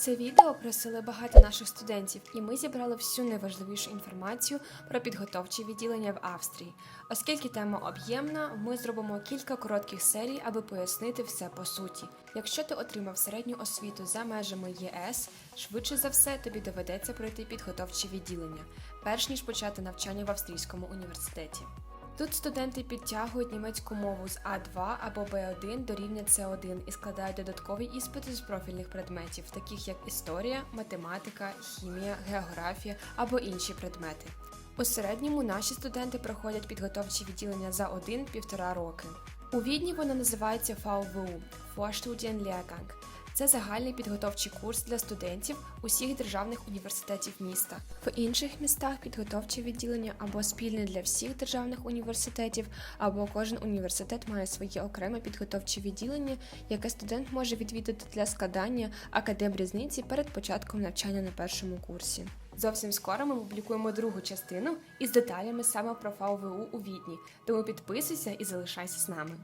Це відео просили багато наших студентів, і ми зібрали всю найважливішу інформацію про підготовчі відділення в Австрії. Оскільки тема об'ємна, ми зробимо кілька коротких серій, аби пояснити все по суті. Якщо ти отримав середню освіту за межами ЄС, швидше за все тобі доведеться пройти підготовчі відділення, перш ніж почати навчання в австрійському університеті. Тут студенти підтягують німецьку мову з А2 або Б1 до рівня С1 і складають додаткові іспити з профільних предметів, таких як історія, математика, хімія, географія або інші предмети. У середньому наші студенти проходять підготовчі відділення за 1-1,5 роки. У Відні воно називається VWU – Vorstudienlehrgang. Це загальний підготовчий курс для студентів усіх державних університетів міста. В інших містах підготовче відділення або спільне для всіх державних університетів, або кожен університет має своє окреме підготовче відділення, яке студент може відвідати для складання академрізниці перед початком навчання на першому курсі. Зовсім скоро ми публікуємо другу частину із деталями саме про ФАУВУ у Відні, тому підписуйся і залишайся з нами.